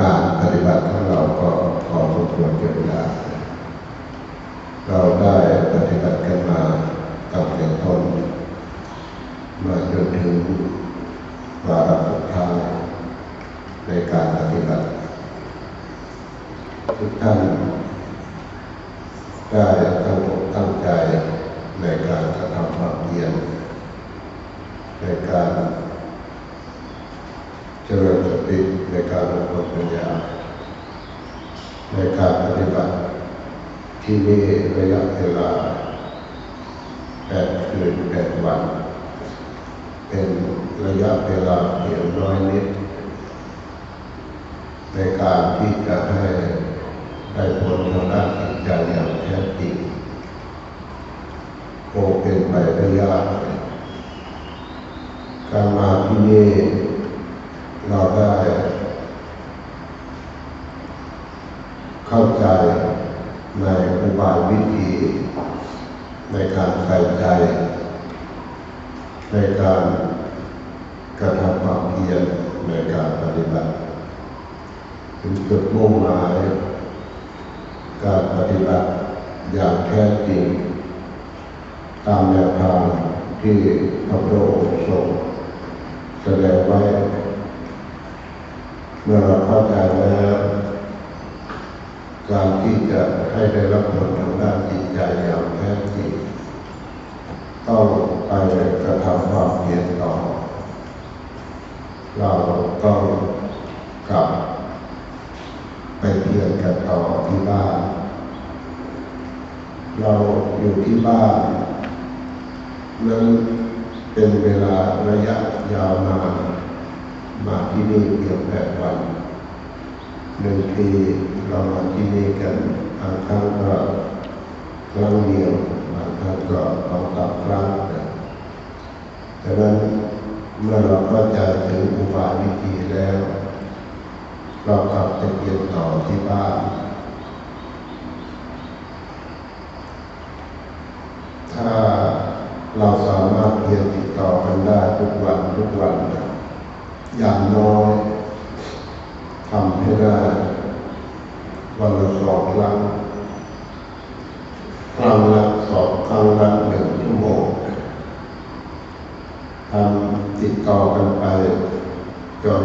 การปฏิบัติของเราก็พอสมควรเกินเวลา เราได้ปฏิบัติกันมาตั้งแต่ต้นมาจนถึงวาระสุดท้ายในการปฏิบัติ ทุกท่านได้ตั้งอกตั้งใจในการกระทำความเพียรในการ ติในการอบรมปัญญา ในการปฏิบัติที่นี่ระยะเวลาแปดคืนแปดวัน เป็นระยะเวลาเพียงน้อยนิด ในการที่จะให้ได้ผลทางด้านจิตใจอย่างแท้จริงคงเป็นไปได้ยากการมาที่นี่เราได้ เข้าใจในอุบายวิธี ในการใส่ใจ ในการกระทำความเพียรในการปฏิบัติถึงจุดมุ่งหมายการปฏิบัติอย่างแท้จริง ตามแนวทางที่พระพุทธองค์ทรงแสดงไว้ เมื่อเราเข้าใจแล้ว การที่จะให้ได้รับผลทางด้านจิตใจอย่างแท้จริงต้องไปกระทำความเพียรต่อ เราต้องกลับไปเพียรกันต่อที่บ้าน เราอยู่ที่บ้านนั้นเป็นเวลาระยะยาวนานมาที่นี่เพียงแปดวัน หนึ่งปีเรามาที่นี่กันบางครั้งก็ครั้งเดียวบางครั้งก็สองสามครั้งดังนั้นเมื่อเราเข้าใจถึงอุบายวิธีแล้ว เรากลับไปเรียนต่อที่บ้านถ้าเราสามารถเรียนติดต่อกันได้ทุกวันทุกวันอย่างน้อย ให้ได้วันละสองครั้งครั้งละสองครั้งละหนึ่งชั่วโมงทำติดต่อกันไป จน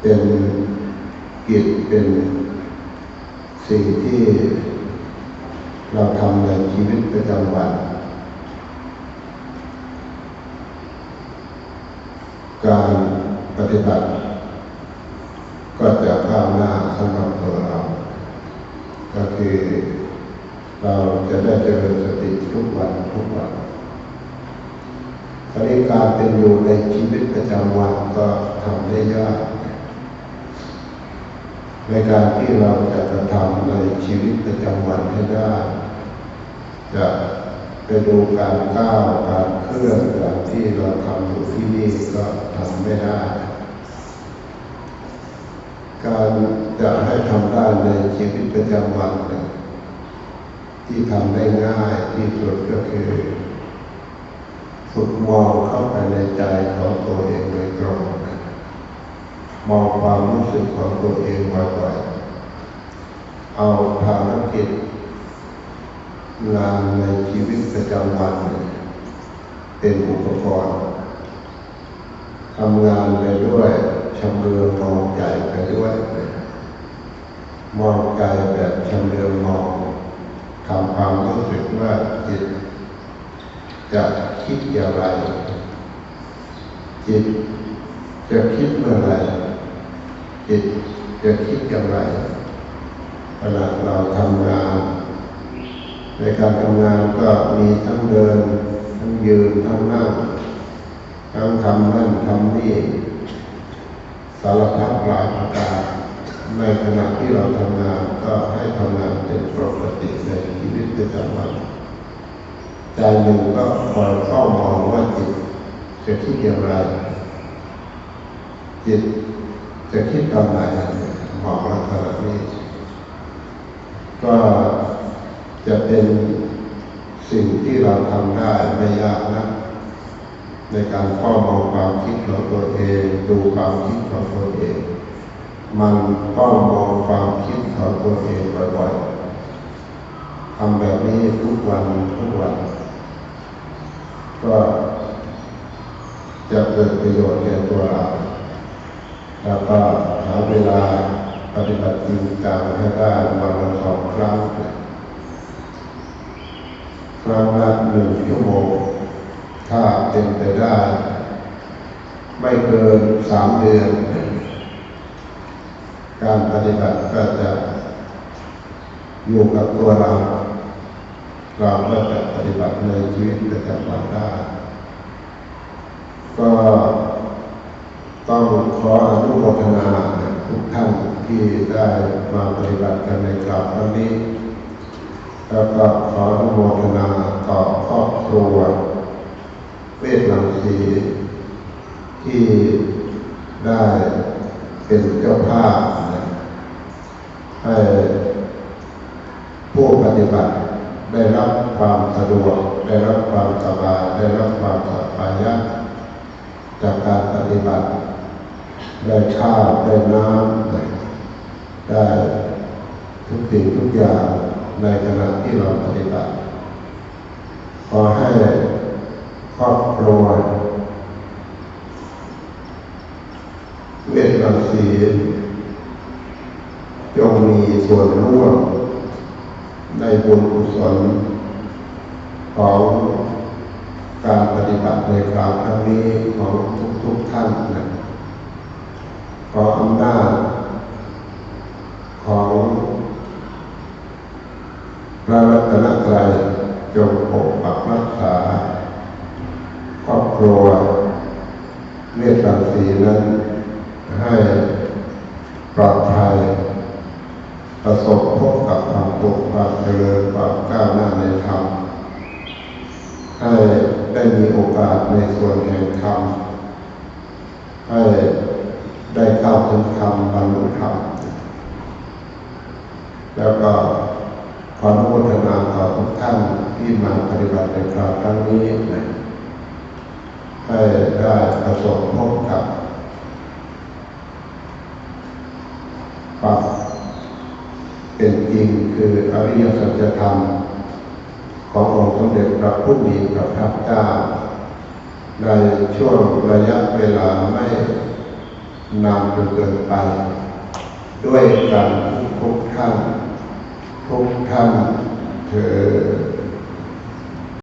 เป็นกิจเป็นสิ่งที่เราทำในชีวิตประจำวัน การปฏิบัติ ก็จะก้าวหน้าสำหรับตัวเรา ก็คือเราจะได้เจริญสติทุกวันทุกวันตอนนี้การเป็นอยู่ในชีวิตประจำวันก็ทำได้ยากในการที่เราจะกระทำในชีวิตประจำวันให้ได้ จะไปดูการก้าวการเคลื่อนอย่างที่เราทำอยู่ที่นี่ก็ทำไม่ได้ การ จะให้ทำได้ในชีวิตประจำวันเนี่ยที่ทำได้ง่ายที่สุดก็คือฝึกมองเข้าไปในใจของตัวเองโดยตรงมองความรู้สึกของตัวเองบ่อยๆเอาภารกิจงานในชีวิตประจำวัน เป็นอุปกรณ์ทำงานไปด้วยชำเลืองมองใจไปด้วย มองใจแบบชำเลืองมองทำความรู้สึกว่าจิตจะคิดอย่างไร จิตจะคิดเมื่อไรจิตจะคิดอย่างไรขณะเราทำงาน ในการทำงานก็มีทั้งเดิน ทั้งยืน ทั้งนั่ง ทั้งทำนั่นทำนี่สารพัดหลายประการ ในขณะที่เราทำงานก็ให้ทำงานเป็นปกติในชีวิตประจำวันใจหนึ่งก็คอยเฝ้ามองว่าจิตจะคิดอย่างไร จิตจะคิดตอนไหนมองลักษณะนี้ ก็จะเป็นสิ่งที่เราทำได้ไม่ยากนะในการเฝ้ามองความคิดของตัวเอง ดูความคิดของตัวเอง มันต้องมองความคิดของตัวเองบ่อยๆทำแบบนี้ทุกวันทุกวัน ก็จะเกิดประโยชน์แก่ตัวเราแล้วก็หาเวลาปฏิบัติจริงจังให้ได้วันละสองครั้งครั้งละหนึ่งชั่วโมงถ้าเป็นไปได้ ไม่เกินสามเดือน การปฏิบัติก็จะอยู่กับตัวเรา เราก็จะปฏิบัติในชีวิตประจำวันได้ ก็ต้องขออนุโมทนาทุกท่านที่ได้มาปฏิบัติกันในคราวครั้งนี้ แล้วก็ขออนุโมทนาต่อครอบครัวเวทลังสีที่ได้ เป็นเจ้าภาพนะให้ผู้ปฏิบัติได้รับความสะดวก ได้รับความสบายได้รับความสบายยะจากการปฏิบัติ ได้ข้าวได้น้ำได้ทุกสิ่งทุกอย่างในขณะที่เราปฏิบัติขอให้ครอบครัว ทรังสีจงมีส่วนร่วมในบุญกุศลของการปฏิบัติในคราวครั้งนี้ของทุกๆท่านนะขออำนาจของพระรัตนตรัยจงปกปักรักษาครอบครัวเมตตาสีนั้น ให้ปลอดภัย ประสบพบกับ ความเจริญความก้าวหน้าในธรรมให้ได้มีโอกาสในส่วนแห่งธรรมให้ได้เข้าถึงธรรมบรรลุธรรมแล้วก็ขออนุโมทนาต่อทุกท่านที่มาปฏิบัติในคราวครั้งนี้นะให้ได้ประสบพบกับความเป็นจริงคืออ ริยสัจธรรม ขององค์สมเด็จพระพุทธมีพระพุทธเจ้าในช่วงระยะเวลาไม่นานจนเกินไป ด้วยกันทุกท่าน ทุกท่านเธอ